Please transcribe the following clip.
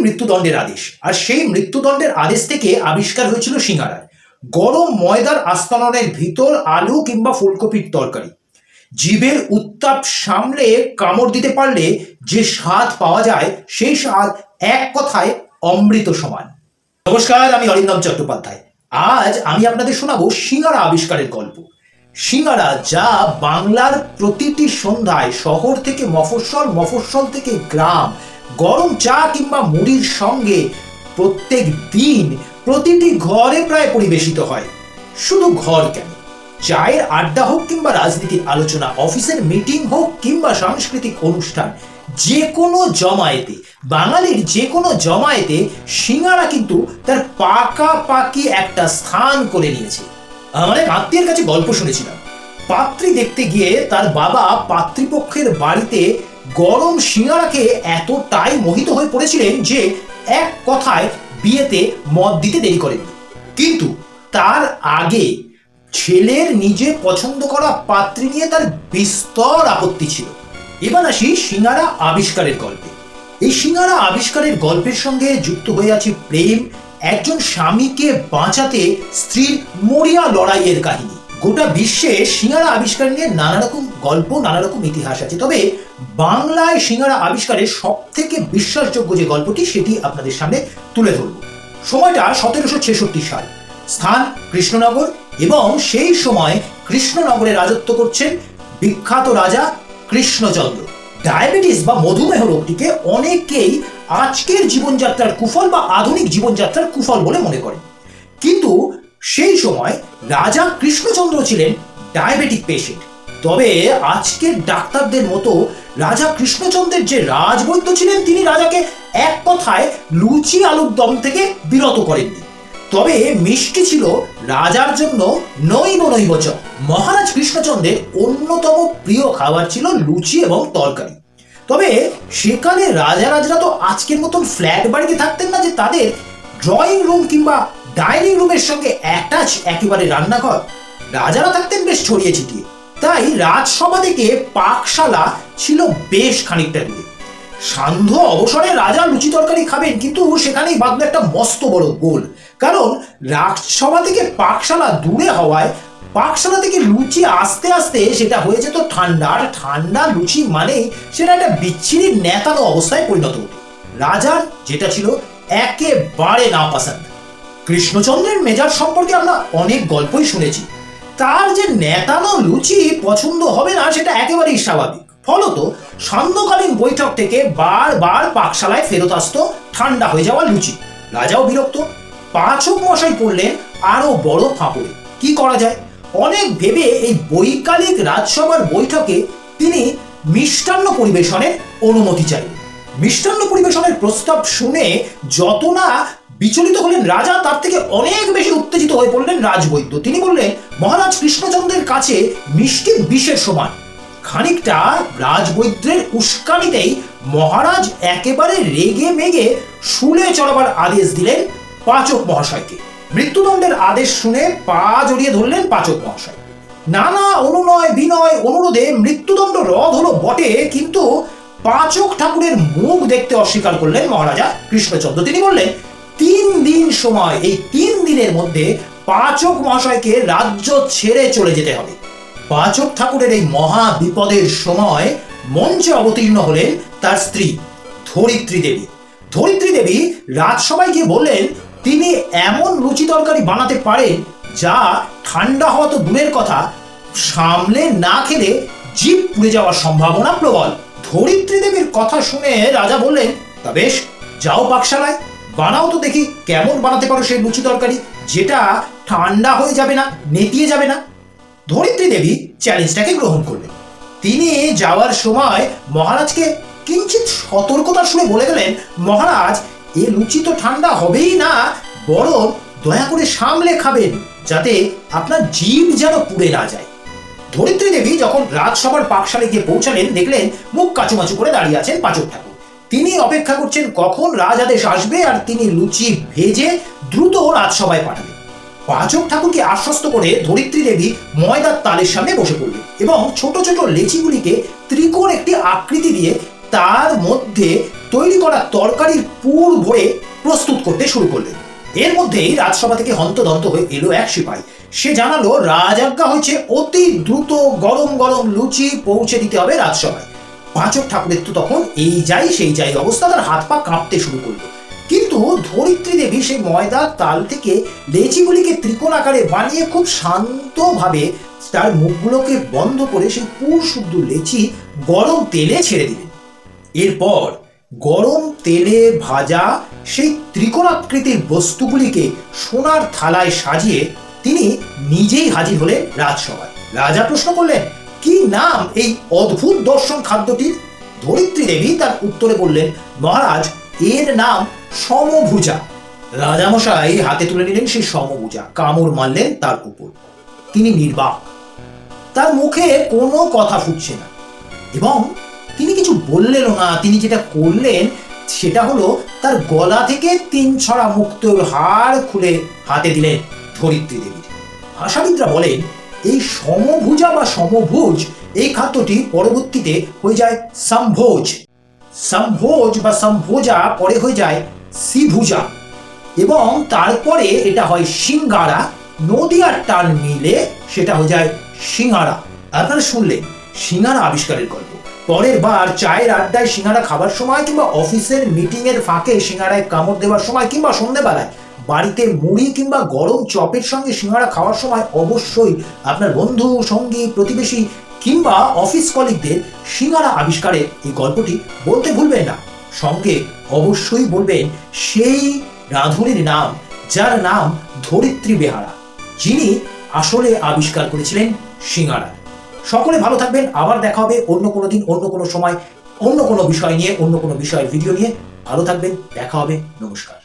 মৃত্যুদণ্ডের আদেশ। আর সেই মৃত্যুদণ্ডের আদেশ থেকে আবিষ্কার হয়েছিল সিঙ্গারার। গরম ময়দার আস্তরণের ভিতর আলু কিংবা ফুলকপির তরকারি। জীবের উত্তাপ সামলে কামড় দিতে পারলে যে স্বাদ পাওয়া যায়, সেই স্বাদ এক কথায় অমৃত সমান। নমস্কার, আমি অরিন্দম চট্টোপাধ্যায়। আজ আমি আপনাদের শোনাবো সিঙ্গারা আবিষ্কারের গল্প। সিঙ্গারা যা বাংলার প্রতিটি সন্ধ্যায় শহর থেকে মফস্বল মফস্বল থেকে গ্রাম, গরম চা কিংবা মুড়ির সঙ্গে প্রত্যেক দিন প্রতিটি ঘরে প্রায় পরিবেশিত হয়। শুধু ঘর কেন? চায়ের আড্ডা হোক কিংবা রাজনীতির আলোচনা, অফিসের মিটিং হোক কিংবা সাংস্কৃতিক অনুষ্ঠান যে কোনো জমায়েতে, বাঙালির যে কোনো জমায়েতে সিঙ্গারা কিন্তু তার পাকাপাকি একটা স্থান করে নিয়েছে। আমার এক আত্মীয়ের কাছে গল্প শুনেছিলাম। পাত্রী দেখতে গিয়ে তার বাবা পাত্রীপক্ষের বাড়িতে গরম সিঙ্গারাকে এতটাই মোহিত হয়ে পড়েছিলেন যে এক কথায় বিয়েতে মদ দিতে দেরি করেননি কিন্তু তার আগে ছেলের নিজে পছন্দ করা পাত্রী নিয়ে তার বিস্তর আপত্তি ছিল। এবার আসি সিঙ্গারা আবিষ্কারের গল্পে। এই সিঙ্গারা আবিষ্কারের গল্পের সঙ্গে যুক্ত হয়ে আছে প্রেম একজন স্বামীকে বাঁচাতে স্ত্রীর মরিয়া লড়াইয়ের কাহিনী। গোটা বিশ্বে সিঙ্গারা আবিষ্কার নিয়ে নানা রকম গল্প নানা রকম ইতিহাস আছে। তবে বাংলায় সিঙ্গারা আবিষ্কারের সব থেকে বিশ্বাসযোগ্য যে গল্পটি, সেটি আপনাদের সামনে তুলে ধরব। সময়টা সতেরোশো ছেষট্টি সাল। স্থান কৃষ্ণনগর এবং সেই সময় কৃষ্ণনগরে রাজত্ব করছেন বিখ্যাত রাজা কৃষ্ণচন্দ্র। ডায়াবেটিস বা মধুমেহ রোগটিকে অনেকেই আজকের জীবনযাত্রার কুফল বা আধুনিক জীবনযাত্রার কুফল বলে মনে করেন কিন্তু সেই সময় রাজা কৃষ্ণচন্দ্র ছিলেন ডায়াবেটিক পেশেন্ট। তবে আজকের ডাক্তারদের মতো রাজা কৃষ্ণচন্দ্রের যে রাজবৈদ্য ছিলেন, তিনি রাজাকে এক কথায় লুচি আলুর দম থেকে বিরত করেননি। তবে মিষ্টি ছিল রাজার জন্য নৈব নৈবচ মহারাজ কৃষ্ণচন্দ্রের অন্যতম প্রিয় খাবার ছিল লুচি এবং তরকারি। তবে সেখানে রাজা রাজরা তো আজকের মতন ফ্ল্যাট বাড়িতে থাকতেন না যে তাদের ড্রয়িং রুম কিংবা ডাইনিং রুমের সঙ্গে অ্যাটাচ একেবারে রান্নাঘর। রাজারা থাকতেন বেশ ছড়িয়ে ছিটিয়ে। তাই রাজসভা থেকে পাকশালা ছিল বেশ খানিকটা দূরে। সান্ধ্য অবসরে রাজা লুচি তরকারি খাবেন, কিন্তু সেখানেই বাঁধলো একটা মস্ত বড় গোল। কারণ রাজসভা থেকে পাকশালা দূরে হওয়ায় পাকশালা থেকে লুচি আস্তে আস্তে সেটা হয়ে যেত ঠান্ডা। আর ঠান্ডা লুচি মানেই সেটা একটা বিচ্ছিরি নেতানো অবস্থায় পরিণত। হতো রাজার যেটা ছিল একেবারে না পছন্দ কৃষ্ণচন্দ্রের মেজাজ সম্পর্কে আমরা অনেক গল্পই শুনেছি। তার যে নেতানো লুচি পছন্দ হবে না, সেটা একেবারেই স্বাভাবিক। ফলত সান্ধ্যকালীন বৈঠক থেকে বারবার পাকশালায় ফেরত আসতো ঠান্ডা হয়ে যাওয়া লুচি। রাজাও বিরক্ত। পাঁচক মশাই পড়লেন আরও বড় ফাঁপড়ে। কি করা যায়? অনেক ভেবে এই বৈকালিক রাজসভার বৈঠকে তিনি মিষ্টান্ন পরিবেশনের অনুমতি চাইলেন মিষ্টান্ন পরিবেশনের প্রস্তাব শুনে যত না বিচলিত হলেন রাজা, তার থেকে অনেক বেশি উত্তেজিত হয়ে পড়লেন রাজবৈদ্য। তিনি বললেন, মহারাজ কৃষ্ণচন্দ্রের কাছে মিষ্টি বিষের সমান। খানিকটা রাজবৈদ্যের উস্কানিতেই মহারাজ একেবারে রেগে মেগে শুলে চড়াবার আদেশ দিলেন পাচক মহাশয়কে। মৃত্যুদণ্ডের আদেশ শুনে পা জড়িয়ে ধরলেন পাচক মহাশয়। নানা অনুনয় বিনয় অনুরোধে মৃত্যুদণ্ড রদ হলো বটে, কিন্তু পাচক ঠাকুরের মুখ দেখতে অস্বীকার করলেন মহারাজা কৃষ্ণচন্দ্র। তিনি বললেন, তিন দিন সময়, এই তিন দিনের মধ্যে পাচক মহাশয়কে রাজ্য ছেড়ে চলে যেতে হবে। পাচক ঠাকুরের এই মহা বিপদের সময় মঞ্চে অবতীর্ণ হলেন তার স্ত্রী ধরিত্রী দেবী। ধরিত্রী দেবী রাজসভায় গিয়ে বললেন তিনি এমন লুচি তরকারি বানাতে পারেন যা ঠান্ডা হওয়া তো দূরের কথা, সামলে না খেলে জিভ পুড়ে যাওয়ার সম্ভাবনা প্রবল। ধরিত্রী দেবীর কথা শুনে রাজা বললেন, তা বেশ, যাও পাকশালায়। বানাও তো দেখি কেমন বানাতে পারো সেই লুচি তরকারি, যেটা ঠান্ডা হয়ে যাবে না, নেতিয়ে যাবে না। ধরিত্রী দেবী চ্যালেঞ্জটাকে গ্রহণ করলেন। তিনি যাওয়ার সময় মহারাজকে কিঞ্চিত সতর্কতার সুরে বলে গেলেন, মহারাজ এ লুচি তো ঠান্ডা হবেই না, বরং দয়া করে সামলে খাবেন, যাতে আপনার জীব যেন পুড়ে না যায়। ধরিত্রী দেবী যখন রাজসভার পাকশালে গিয়ে পৌঁছালেন, দেখলেন মুখ কাচুমাচু করে দাঁড়িয়ে আছেন পাচক ঠাকুর। তিনি অপেক্ষা করছেন কখন রাজ আদেশ আসবে আর তিনি লুচি ভেজে দ্রুত রাজসভায় পাঠাবেন। পাচক ঠাকুরকে আশ্বস্ত করে ধরিত্রী দেবী ময়দার তালের সামনে বসে পড়লেন এবং ছোট ছোট লেচিগুলিকে ত্রিকোণ একটি আকৃতি দিয়ে তার মধ্যে তৈরি করা তরকারির পুর ভরে প্রস্তুত করতে শুরু করলেন। এর মধ্যেই রাজসভা থেকে হন্তদন্ত হয়ে এলো এক সিপাই সে জানালো, রাজাজ্ঞা হয়েছে, অতি দ্রুত গরম গরম লুচি পৌঁছে দিতে হবে রাজসভায়। পাঁচক ঠাকুরের তো তখন এই যাই সেই যাই অবস্থা, তার হাত পা কাঁপতে শুরু করল। কিন্তু ধরিত্রী দেবী সেই ময়দার তাল থেকে লেচিগুলিকে ত্রিকোণ আকারে বানিয়ে খুব শান্তভাবে তার মুখগুলোকে বন্ধ করে সেই পুর শুদ্ধ লেচি গরম তেলে ছেড়ে দিলেন। এরপর গরম তেলে ভাজা সেই ত্রিকোণাকৃতির বস্তুগুলিকে সোনার থালায় সাজিয়ে তিনি নিজেই হাজির হলেন রাজসভায়। রাজা প্রশ্ন করলেন, কি নাম এই অদ্ভুত দর্শন খাদ্যটির? ধরিত্রী দেবী তার উত্তরে বললেন, মহারাজ, এর নাম সমভুজা। রাজামশাই হাতে তুলে নিলেন সেই সমভুজা, কামড় মারলেন তার উপর। তিনি নির্বাক। তার মুখে কোনো কথা ফুটছে না। এবং কিছু বললেনও না তিনি যেটা করলেন সেটা হলো তার গলা থেকে তিন ছড়া মুক্ত হাড় খুলে হাতে দিলেন ধরিত্রী দেবীর ভাষাবিদরা বলেন, এই সমভুজা বা সমভুজ এই খাদ্যটি পরবর্তীতে হয়ে যায় সম্ভোজ। সম্ভোজ বা সম্ভোজা পরে হয়ে যায় সিভুজা এবং তারপরে এটা হয় সিঙ্গারা, নদিয়ার টান মিলে সেটা হয়ে যায় সিঙ্গারা। আপনারা শুনলেন সিঙ্গারা আবিষ্কারের গল্প। পরের বার চায়ের আড্ডায় সিঙ্গারা খাবার সময় কিংবা অফিসের মিটিং এর ফাঁকে সিঙ্গারায় কামড় দেওয়ার সময় কিংবা সন্ধেবেলায় বাড়িতে মুড়ি কিংবা গরম চপের সঙ্গে সিঙ্গারা খাওয়ার সময় অবশ্যই আপনার বন্ধু, সঙ্গী, প্রতিবেশী কিংবা অফিস কলিগদের সিঙ্গারা আবিষ্কারের এই গল্পটি বলতে ভুলবেন না। সঙ্গে অবশ্যই বলবেন সেই রাঁধুনির নাম, যার নাম ধরিত্রী বেহারা। যিনি আসলে আবিষ্কার করেছিলেন সিঙ্গারা সকলে ভালো থাকবেন। আবার দেখা হবে অন্য কোনো দিন, অন্য কোনো সময়, অন্য কোনো বিষয় নিয়ে, অন্য কোনো বিষয়ের ভিডিও নিয়ে। ভালো থাকবেন, দেখা হবে। নমস্কার।